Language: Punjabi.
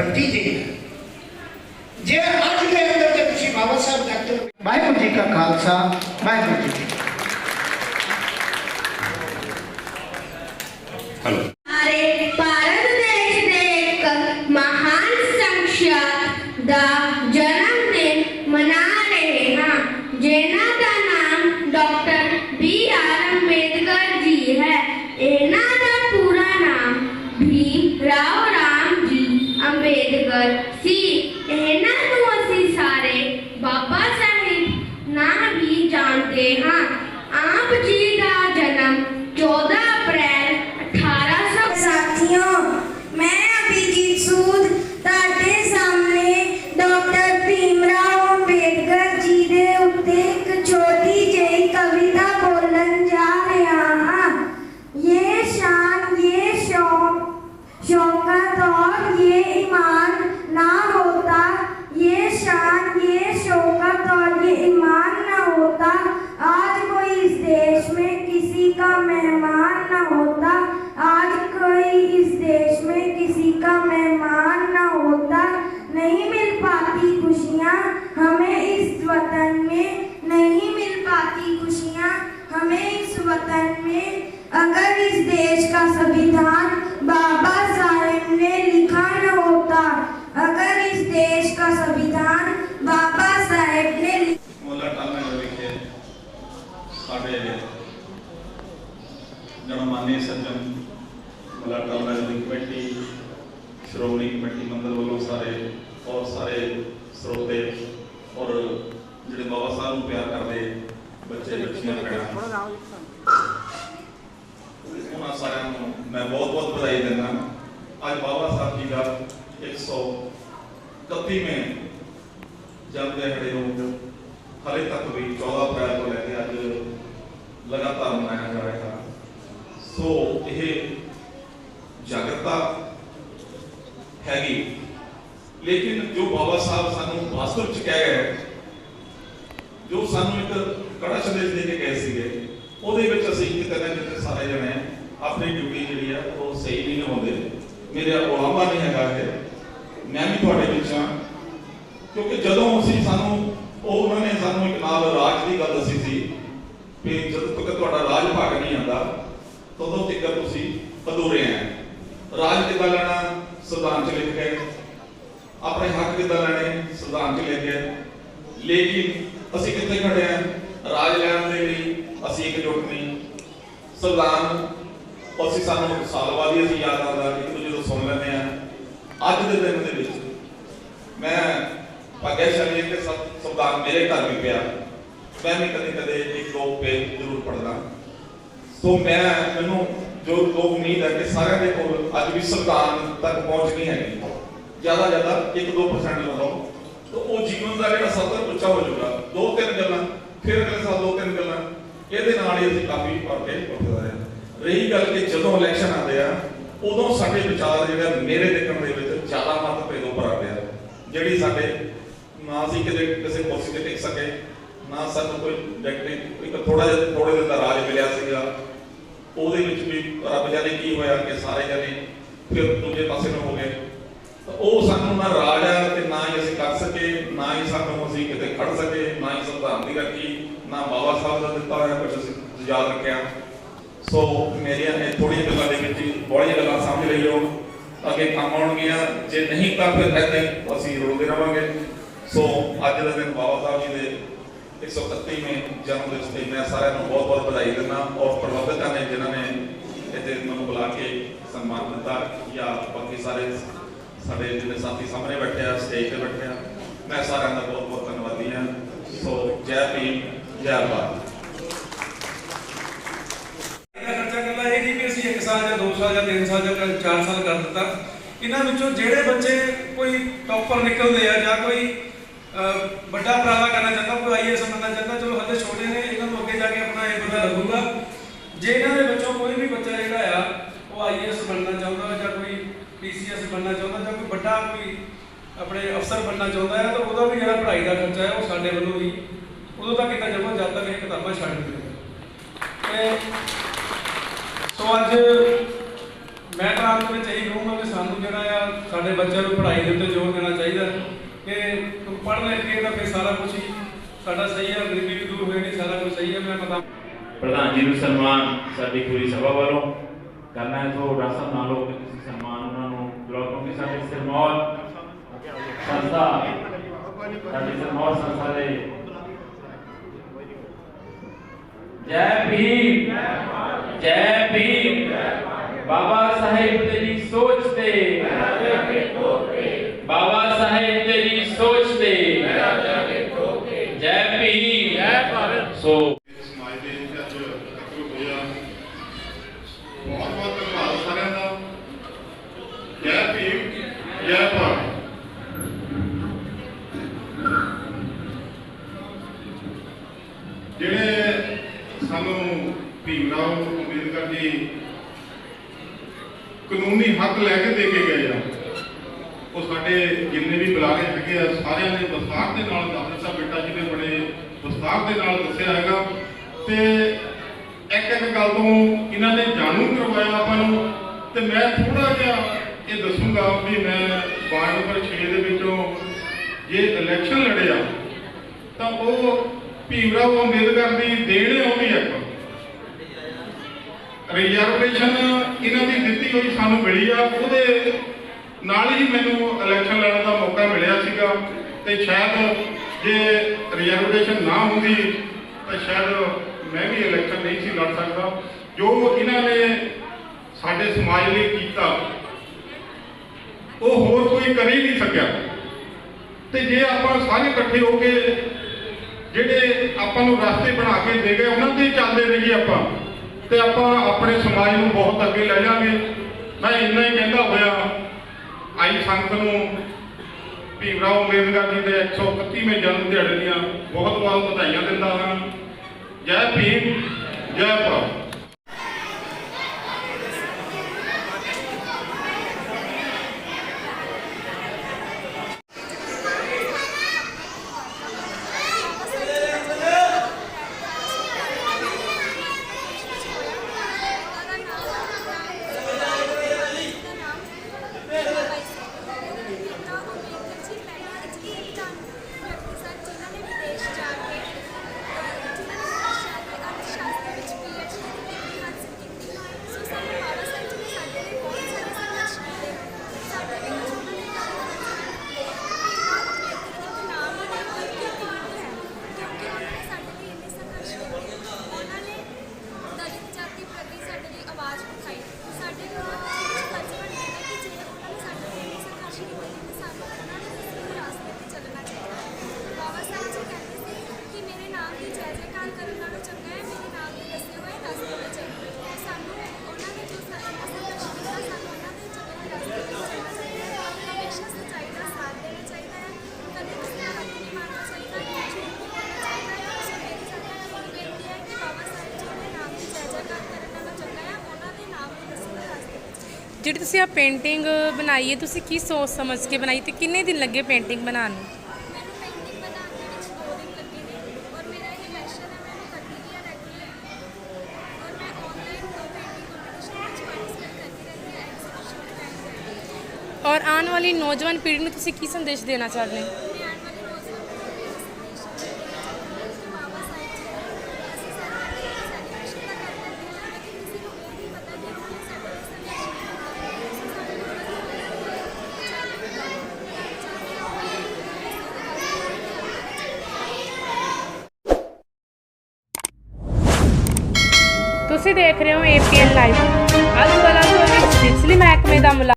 ਵੱਡੀ ਦੇਣ ਜੇ ਅੱਜ ਦੇ ਅੰਦਰ ਜੇ ਤੁਸੀਂ ਬਾਬਾ ਸਾਹਿਬ ਡਾਕਟਰ ਵਾਹਿਗੁਰੂ ਜੀ ਕਾ ਖਾਲਸਾ ਵਾਹਿਗੁਰੂ ਜੀ ਹਲੋ। ਸਾਰੇ ਭਾਰਤ ਦੇਸ਼ ਦੇ ਇੱਕ ਮਹਾਨ ਸੰਖਿਆ ਦਾ का मेहमान न होता। आज कोई इस देश में किसी का मेहमान न होता। नहीं मिल पाती खुशियाँ, हमें इस वतन में नहीं मिल पाती खुशियाँ, हमें इस वतन में। अगर इस देश का संविधान बाबा ਸ਼੍ਰੋਮਣੀ ਕਮੇਟੀ ਮੰਦਰ ਵੱਲੋਂ ਸਾਰੇ ਔਰ ਸਾਰੇ ਸਰੋਤੇ ਔਰ ਜਿਹੜੇ ਬਾਬਾ ਸਾਹਿਬ ਨੂੰ ਪਿਆਰ ਕਰਦੇ ਬੱਚੇ, ਬੱਚੀਆਂ, ਭੈਣਾਂ। ਉਹਨਾਂ ਸਾਰਿਆਂ ਨੂੰ ਮੈਂ ਬਹੁਤ ਬਹੁਤ ਵਧਾਈ ਦਿੰਦਾ। ਅੱਜ ਬਾਬਾ ਸਾਹਿਬ ਜੀ ਦਾ 131ਵੇਂ ਜਨਮ ਦਿਹਾੜੇ ਨੂੰ ਹਾਲੇ ਤੱਕ ਵੀ 14 ਅਪ੍ਰੈਲ ਤੋਂ ਲੈ ਕੇ ਅੱਜ ਲਗਾਤਾਰ ਮਨਾਇਆ ਜਾ ਰਿਹਾ। ਸੋ ਇਹ ਜਾਗਰਤਾ ਹੈਗੀ। ਲੇਕਿਨ ਜੋ ਬਾਬਾ ਸਾਹਿਬ ਸਾਨੂੰ ਵਾਸਤਵ ਚ ਕਹਿ ਗਏ, ਜੋ ਸਾਨੂੰ ਇੱਕ ਕੜਾ ਸੰਦੇਸ਼ ਦੇ ਕੇ ਗਏ ਸੀਗੇ, ਉਹਦੇ ਵਿੱਚ ਅਸੀਂ ਕਿਤੇ ਨਾ ਕਿਤੇ ਸਾਰੇ ਜਣੇ ਆਪਣੀ ਡਿਊਟੀ ਜਿਹੜੀ ਆ, ਉਹ ਸਹੀ ਨਹੀਂ ਨਿਭਾਉਂਦੇ। ਮੇਰੇ ਉਲਾਮਾ ਨਹੀਂ ਹੈਗਾ ਇਹ। ਮੈਂ ਵੀ ਤੁਹਾਡੇ ਵਿੱਚ ਹਾਂ। ਕਿਉਂਕਿ ਜਦੋਂ ਅਸੀਂ ਸਾਨੂੰ, ਉਹ ਉਹਨਾਂ ਨੇ ਸਾਨੂੰ ਇੱਕ ਨਾਲ ਰਾਜ ਦੀ ਗੱਲ ਦੱਸੀ ਸੀ ਕਿ ਜਦੋਂ ਤੱਕ ਤੁਹਾਡਾ ਰਾਜ ਭਾਗ ਨਹੀਂ ਆਉਂਦਾ, ਤਦੋਂ ਤੱਕ ਤੁਸੀਂ ਅਧੂਰੇ ਆ। ਰਾਜ ਕਿੱਦਾਂ ਲੈਣਾ ਸੰਵਿਧਾਨ ਚ ਲਿਖ ਗਏ ਆਪਣੇ ਹੱਕ ਕਿੱਦਾਂ ਲੈਣੇ ਸੰਵਿਧਾਨ ਚ ਲਿਖ ਗਏ ਲੇਕਿਨ ਅਸੀਂ ਕਿੱਥੇ ਖੜੇ ਆ? ਰਾਜ ਲੈਣ ਦੇ ਲਈ ਅਸੀਂ ਇਕਜੁੱਟ ਨਹੀਂ। ਸੰਵਿਧਾਨ, ਅਸੀਂ ਸਾਨੂੰ ਸਾਲ ਬਾਅਦ ਹੀ ਅਸੀਂ ਯਾਦ ਆਉਂਦਾ ਇੱਕ ਦੂਜੇ ਤੋਂ ਸੁਣ ਲੈਂਦੇ ਆ। ਅੱਜ ਦੇ ਦਿਨ ਦੇ ਵਿੱਚ ਮੈਂ ਭਾਗਿਆਸ਼ਾਲੀ ਕਿ ਸੰਵਿਧਾਨ ਮੇਰੇ ਘਰ ਵੀ ਪਿਆ। ਮੈਂ ਵੀ ਕਦੇ ਕਦੇ ਇੱਕ ਦੋ ਪੇਜ ਜ਼ਰੂਰ ਪੜ੍ਹਦਾ। ਸੋ ਮੈਂ, ਮੈਨੂੰ ਜੋ ਲੋਕ ਉਮੀਦ ਹੈ ਕਿ ਸਾਰਿਆਂ ਦੇ ਕੋਲ ਅੱਜ ਵੀ ਸੰਵਿਧਾਨ ਤੱਕ ਪਹੁੰਚ ਨਹੀਂ ਹੈਗੀ। ਜ਼ਿਆਦਾ ਜ਼ਿਆਦਾ 1-2% ਲਗਾਓ ਤਾਂ ਉਹ ਜੀਵਨ ਦਾ ਜਿਹੜਾ ਸਤਰ ਉੱਚਾ ਹੋ ਜਾਊਗਾ, ਦੋ ਤਿੰਨ ਗੱਲਾਂ, ਫਿਰ ਅਗਲੇ ਸਾਲ ਦੋ ਤਿੰਨ ਗੱਲਾਂ, ਇਹਦੇ ਨਾਲ ਹੀ ਅਸੀਂ ਕਾਫੀ ਪੜ੍ਹਦੇ ਉੱਠਦੇ ਰਹੇ ਰਹੀ ਗੱਲ ਕਿ ਜਦੋਂ ਇਲੈਕਸ਼ਨ ਆਉਂਦੇ ਆ, ਉਦੋਂ ਸਾਡੇ ਵਿਚਾਰ ਜਿਹੜੇ ਮੇਰੇ ਦੇਖਣ ਦੇ ਵਿੱਚ ਜ਼ਿਆਦਾ ਮਤਭੇਦ ਉੱਪਰ ਆਉਂਦੇ ਆ ਜਿਹੜੀ ਸਾਡੇ, ਨਾ ਅਸੀਂ ਕਿਤੇ ਕਿਸੇ ਕੁਰਸੀ ਤੇ ਟਿਕ ਸਕੇ, ਨਾ ਸਾਨੂੰ ਕੋਈ ਡਾਇਰੈਕਟਲੀ ਇੱਕ ਥੋੜਾ ਜਿਹਾ ਥੋੜੇ ਦਿਨ ਦਾ ਰਾਜ ਮਿਲਿਆ ਸੀਗਾ ਉਹਦੇ ਵਿੱਚ ਵੀ ਰੱਬ ਜਾਣੇ ਕੀ ਹੋਇਆ ਕਿ ਸਾਰੇ ਜਾਣੇ ਫਿਰ ਦੂਜੇ ਪਾਸੇ ਨੂੰ ਹੋ ਗਏ। ਉਹ ਸਾਨੂੰ ਨਾ ਰਾਜ ਆ ਤੇ ਨਾ ਹੀ ਅਸੀਂ ਕਰ ਸਕੇ, ਨਾ ਹੀ ਸਾਨੂੰ ਅਸੀਂ ਕਿਤੇ ਖੜ ਸਕੇ, ਨਾ ਹੀ ਸੰਵਿਧਾਨ ਦੀ ਰੱਖੀ, ਨਾ ਬਾਬਾ ਸਾਹਿਬ ਦਾ ਦਿੱਤਾ ਹੋਇਆ ਕੁਝ ਅਸੀਂ ਯਾਦ ਰੱਖਿਆ। ਸੋ ਮੇਰੀਆਂ ਇਹ ਥੋੜੀਆਂ ਗੱਲਾਂ ਦੇ ਵਿੱਚ ਹੀ ਬੜੀਆਂ ਗੱਲਾਂ ਸਮਝ ਲਈਓ ਅੱਗੇ ਕੰਮ ਆਉਣਗੀਆਂ, ਜੇ ਨਹੀਂ ਤਾਂ ਫਿਰ ਇੱਦਾਂ ਹੀ ਅਸੀਂ ਰੋਂਦੇ ਰਵਾਂਗੇ। ਸੋ ਅੱਜ ਦਾ ਦਿਨ ਬਾਬਾ ਸਾਹਿਬ ਜੀ ਦੇ 131ਵੇਂ ਜਨਮ ਦਿਵਸ ਤੇ ਮੈਂ ਸਾਰਿਆਂ ਨੂੰ ਬਹੁਤ ਬਹੁਤ ਵਧਾਈ ਦਿੰਦਾ ਔਰ ਪ੍ਰਬੰਧਕਾਂ ਨੇ, ਜਿਨ੍ਹਾਂ ਨੇ ਇੱਥੇ ਮੈਨੂੰ ਬੁਲਾ ਕੇ ਸਨਮਾਨ ਦਿੱਤਾ ਜਾਂ ਬਾਕੀ ਸਾਰੇ ਸਾਡੇ ਜਿਹੜੇ ਸਾਥੀ ਸਾਹਮਣੇ ਬੈਠੇ ਆ ਸਟੇਜ ਤੇ ਬੈਠੇ ਆ, ਮੈਂ ਸਾਰਿਆਂ ਦਾ ਬਹੁਤ ਬਹੁਤ ਧੰਨਵਾਦੀ ਹਾਂ। ਸੋ ਜੈ ਭੀਮ, ਜੈ ਭਾਰਤ। ਇਹਦਾ ਖਰਚਾ ਕੱਲਾ ਇਹ ਨਹੀਂ ਕਿ ਅਸੀਂ 1 ਸਾਲ ਜਾਂ 2 ਸਾਲ ਜਾਂ 3 ਸਾਲ ਜਾਂ 4 ਸਾਲ ਕਰ ਦਿੱਤਾ। ਇਹਨਾਂ ਵਿੱਚੋਂ ਜਿਹੜੇ ਬੱਚੇ ਕੋਈ ਟੌਪਰ ਨਿਕਲਦੇ ਆ ਜਾਂ ਕੋਈ ਵੱਡਾ ਪ੍ਰਾਲਾ ਕਰਨਾ ਚਾਹੁੰਦਾ, ਕੋਈ ਆਈਐਸ ਬਣਨਾ ਚਾਹੁੰਦਾ, ਚਲੋ ਹੱਲੇ ਛੋਟੇ ਨੇ, ਇਹਨਾਂ ਨੂੰ ਅੱਗੇ ਜਾ ਕੇ ਆਪਣਾ ਇਹ ਪਤਾ ਲੱਗੂਗਾ। ਜੇ ਇਹਨਾਂ ਦੇ ਵਿੱਚੋਂ ਕੋਈ ਵੀ ਬੱਚਾ ਜਿਹੜਾ ਆ, ਉਹ ਆਈਐਸ ਬਣਨਾ ਚਾਹੁੰਦਾ, ਜਾਂ ਕੋਈ ਪੀਸੀਐਸ ਬਣਨਾ ਚਾਹੁੰਦਾ, ਜਾਂ ਕੋਈ ਵੱਡਾ ਕੋਈ ਆਪਣੇ ਅਫਸਰ ਬਣਨਾ ਚਾਹੁੰਦਾ ਹੈ ਤਾਂ ਉਹਦਾ ਵੀ ਜਿਹੜਾ ਪੜ੍ਹਾਈ ਦਾ ਖਰਚਾ ਹੈ ਉਹ ਸਾਡੇ ਵੱਲੋਂ ਹੀ ਉਦੋਂ ਤੱਕ ਕੀਤਾ ਜਾਊਗਾ ਜਦ ਤੱਕ ਇਹ ਕਿਤਾਬਾਂ ਛੱਡ ਦਿੰਦੇ। ਸੋ ਅੱਜ ਮੈਂ ਤਾਂ ਆਪ ਵਿੱਚ ਇਹੀ ਕਹੂੰਗਾ ਕਿ ਸਾਨੂੰ ਜਿਹੜਾ ਆ, ਸਾਡੇ ਬੱਚਿਆਂ ਨੂੰ ਪੜ੍ਹਾਈ ਦੇ ਉੱਤੇ ਜ਼ੋਰ ਦੇਣਾ ਚਾਹੀਦਾ। ਕਿ ਤੂੰ ਪੜ੍ਹ ਲੈ ਕੇ ਤਾਂ ਫਿਰ ਸਾਰਾ ਕੁਝ ਹੀ ਸਾਡਾ ਸਹੀ ਹੈ ਗਰੀਬੀ ਵੀ ਦੂਰ ਹੋਈ ਨਹੀਂ ਸਾਰਾ ਕੁਝ ਸਹੀ ਹੈ ਮੈਂ ਪਤਾ ਪ੍ਰਧਾਨ ਜੀ ਨੂੰ ਸਨਮਾਨ ਸਾਡੀ ਪੂਰੀ ਸਭਾ ਵੱਲੋਂ। ਕਰਨਾ ਹੈ ਤੋਂ ਰਸਮ ਨਾਲ ਹੋ ਕੇ ਤੁਸੀਂ ਸਨਮਾਨ ਉਹਨਾਂ ਨੂੰ ਦਿਲਾਓ ਕਿਉਂਕਿ ਸਾਡੇ ਸਿਰਮੌਰ ਸੰਸਥਾ ਸਾਡੀ ਸਿਰਮੌਰ ਸੰਸਥਾ ਦੇ ਜੈ ਭੀਮ ਜੈ ਭੀਮ। ਬਾਬਾ ਸਾਹਿਬ ਤੇਰੀ ਸੋਚ ਤੇ ਬਾਬਾ ਸਮਾਜ ਦੇ ਵਿੱਚ ਅੱਜ ਇਕੱਠੇ ਹੋਏ ਬਹੁਤ ਬਹੁਤ ਧੰਨਵਾਦ ਸਾਰਿਆਂ ਦਾ। ਜੈ ਭੀਮ, ਜੈ ਭਾਰਤ। ਜਿਹੜੇ ਸਾਨੂੰ ਭੀਮ ਰਾਓ ਅੰਬੇਦਕਰ ਜੀ ਕਾਨੂੰਨੀ ਹੱਕ ਲੈ ਕੇ ਦੇ ਕੇ ਗਏ ਆ, ਉਹ ਸਾਡੇ ਜਿੰਨੇ ਵੀ ਬੁਲਾਰੇ ਹੈਗੇ ਆ, ਸਾਰਿਆਂ ਨੇ ਵਿਸਥਾਰ ਦੇ ਨਾਲ ਦੱਸ ਦਿੱਤਾ, ਬੇਟਾ ਜੀ ਨੇ ਬੜੇ ਵਿਸਥਾਰ ਦੇ ਨਾਲ ਦੱਸਿਆ ਹੈਗਾ। ਤੇ ਇੱਕ ਇੱਕ ਗੱਲ ਤੋਂ ਇਹਨਾਂ ਨੇ ਜਾਣੂ ਕਰਵਾਇਆ ਆਪਾਂ ਨੂੰ, ਤੇ ਮੈਂ ਥੋੜਾ ਜਿਹਾ ਇਹ ਦੱਸੂਗਾ ਵੀ ਮੈਂ ਵਾਰਡ ਨੰਬਰ 6 ਦੇ ਵਿੱਚੋਂ ਜੇ ਇਲੈਕਸ਼ਨ ਲੜਿਆ, ਤਾਂ ਉਹ ਭੀਮਰਾਓ ਅੰਬੇਦਕਰ ਦੀ ਦੇਣ ਹੈ ਉਹ ਵੀ ਇੱਕ ਰਿਜ਼ਰਵੇਸ਼ਨ ਇਹਨਾਂ ਦੀ ਦਿੱਤੀ ਹੋਈ ਸਾਨੂੰ ਮਿਲੀ ਆ, ਉਹਦੇ ਨਾਲ ਹੀ ਮੈਨੂੰ ਇਲੈਕਸ਼ਨ ਲੜਨ ਦਾ ਮੌਕਾ ਮਿਲਿਆ ਸੀਗਾ, ਤੇ ਸ਼ਾਇਦ ਜੇ ਰਿਜ਼ਰਵੇਸ਼ਨ ਨਾ ਹੁੰਦੀ, ਤਾਂ ਸ਼ਾਇਦ ਮੈਂ ਵੀ ਇਲੈਕਸ਼ਨ ਨਹੀਂ ਸੀ ਲੜ ਸਕਦਾ। ਜੋ ਇਹਨਾਂ ਨੇ ਸਾਡੇ ਸਮਾਜ ਲਈ ਕੀਤਾ, ਉਹ ਹੋਰ ਕੋਈ ਕਰ ਹੀ ਨਹੀਂ ਸਕਿਆ। ਤੇ ਜੇ ਆਪਾਂ ਸਾਰੇ ਇਕੱਠੇ ਹੋ ਕੇ ਜਿਹੜੇ ਆਪਾਂ ਨੂੰ ਰਸਤੇ ਬਣਾ ਕੇ ਦੇ ਗਏ, ਉਹਨਾਂ ਤੇ ਹੀ ਚੱਲਦੇ ਰਹੀਏ ਆਪਾਂ। ਤੇ ਆਪਾਂ ਆਪਣੇ ਸਮਾਜ ਨੂੰ ਬਹੁਤ ਅੱਗੇ ਲੈ ਜਾਵਾਂਗੇ। ਮੈਂ ਇੰਨਾ ਹੀ ਕਹਿੰਦਾ ਹੋਇਆ, ਆਈ ਸੰਗਤ ਨੂੰ, ਭੀਮ ਰਾਓ ਅੰਬੇਦਕਰ ਜੀ ਦੇ 131ਵੇਂ ਜਨਮ ਦਿਹਾੜੇ ਦੀਆਂ ਬਹੁਤ ਬਹੁਤ ਵਧਾਈਆਂ ਦਿੰਦਾ ਹਾਂ। ਜੈ ਭੀਮ ਜੈ ਭਾਰਤ ਦਲਿਤ ਜਾਤੀ ਪ੍ਰਤੀ ਸਾਡੇ ਲਈ ਆਵਾਜ਼ ਉਠਾਈ ਸਾਡੇ ਲੋਕ ਫਰਜ਼ ਬਣਦਾ ਹੈ ਕਿ ਜੇ ਉਹਨਾਂ ਨੇ ਸਾਡੇ ਲਈ ਇੰਨੀ ਸੰਘਰਸ਼ ਕੀਤੀ ਤੇ ਸਾਨੂੰ ਉਹਨਾਂ ਦੇ ਦੱਸੇ ਰਾਸਤੇ ਤੇ ਚੱਲਣਾ ਚਾਹੀਦਾ ਹੈ ਬਾਬਾ ਸਾਹਿਬ ਜੀ ਕਹਿੰਦੇ ਸੀ ਕਿ ਮੇਰੇ ਨਾਮ ਦੀ ਜੈ ਜੈਕਾਰ ਕਰਨ ਨਾਲੋਂ ਚੰਗਾ ਹੈ ਮੇਰੇ ਨਾਮ ਦੇ ਦੱਸੇ ਹੋਏ ਰਸਤੇ ਤੇ ਚੱਲੋ ਸਾਨੂੰ ਉਹਨਾਂ ਨੇ ਜੋ ਸਾਡਾ ਸੰਘਰਸ਼ ਕੀਤਾ ਸਾਨੂੰ ਉਹਨਾਂ ਦੇ ਚੱਲੇ ਰਸਤੇ ਤੇ ਚੱਲਣਾ ਚਾਹੀਦਾ ਹੈ ਹਮੇਸ਼ਾ ਸੱਚਾਈ ਦਾ ਸਾਥ ਦੇਣਾ ਚਾਹੀਦਾ ਹੈ ਕਦੇ ਕਿਸੇ ਦਾ ਹੱਕ ਨਹੀਂ ਮਾਰਨਾ ਚਾਹੀਦਾ ਹੈ ਝੂਠ ਨਹੀਂ ਬੋਲਣਾ ਚਾਹੀਦਾ ਹੈ ਸੋ ਮੇਰੀ ਸਾਰਿਆਂ ਨੂੰ ਬੇਨਤੀ ਹੈ ਕਿ ਬਾਬਾ ਸਾਹਿਬ ਜੀ ਦੇ ਨਾਮ ਦੀ ਜੈ ਜੈਕਾਰ ਕਰਨ ਨਾਲੋਂ ਚੰਗਾ ਹੈ ਉਹਨਾਂ ਦੇ ਨਾਮ ਦੇ ਦੱਸੇ ਹੋਏ ਰਸਤੇ ਤੇ ਚੱਲੋ ਜਿਹੜੀ ਤੁਸੀਂ ਆ ਪੇਂਟਿੰਗ ਬਣਾਈ ਹੈ, ਤੁਸੀਂ ਕੀ ਸੋਚ ਸਮਝ ਕੇ ਬਣਾਈ ਤੇ ਕਿੰਨੇ ਦਿਨ ਲੱਗੇ ਪੇਂਟਿੰਗ ਬਣਾਉਣ ਨੂੰ? ਮੈਨੂੰ ਪੇਂਟਿੰਗ ਬਣਾਉਣ ਦੇ ਵਿੱਚ ਦੋ ਦਿਨ ਲੱਗੇ ਨੇ ਔਰ ਮੇਰਾ ਇਹ ਪੈਸ਼ਨ ਹੈ ਮੈਨੂੰ ਕਰਦੀ ਵੀ ਆ ਰੈਗੂਲਰ ਔਰ ਮੈਂ ਆਨਲਾਈਨ ਦੋ ਪੇਂਟਿੰਗ ਕੰਪੀਟੀਸ਼ਨ ਵਿੱਚ ਪਾਰਟਿਸਿਪੇਟ ਕਰਦੀ ਰਹਿੰਦੀ ਹਾਂ ਐਗਜ਼ੀਬਿਸ਼ਨ ਅਟੈਂਡ ਕਰਦੀ ਹਾਂ ਔਰ ਆਉਣ ਵਾਲੀ ਨੌਜਵਾਨ ਪੀੜ੍ਹੀ ਨੂੰ ਤੁਸੀਂ ਕੀ ਸੰਦੇਸ਼ ਦੇਣਾ ਚਾਹੁੰਦੇ ਹੋ ਮੈਂ ਆਉਣ ਵਾਲੇ ਨੌਜਵਾਨ ਪੀੜ੍ਹੀ ਨੂੰ ਇਹ ਸੰਦੇਸ਼ ਦੇਣਾ ਚਾਹੁੰਦੀ ਹਾਂ ਕਿ ਬਾਬਾ ਸਾਹਿਬ ਜੀ ਅਸੀਂ ਸਾਰੇ ਸੈਲੀਬ੍ਰੇਸ਼ਨ ਤਾਂ ਕਰ ਲੈਂਦੇ ਹਾਂ ਲੇਕਿਨ ਕਿਸੇ ਨੂੰ ਇਹ ਨਹੀਂ ਪਤਾ ਕਿ ਉਹਨਾਂ ਨੇ ਸਾਡੇ ਲਈ ਸੰਦੇਸ਼ ਕੀ ਦਿੱਤਾ ਹੈ ਸੋ ਸਾਡੇ ਤੁਸੀਂ ਦੇਖ ਰਹੇ ਹੋ ਏਪੀਐਨ ਲਾਈਵ ਅੱਜ ਕੱਲ੍ਹ ਤੋਂ ਇਸ ਸਿਲਸਿਲੇ ਮਹਿਕਮੇ ਦਾ ਮੁਲਾ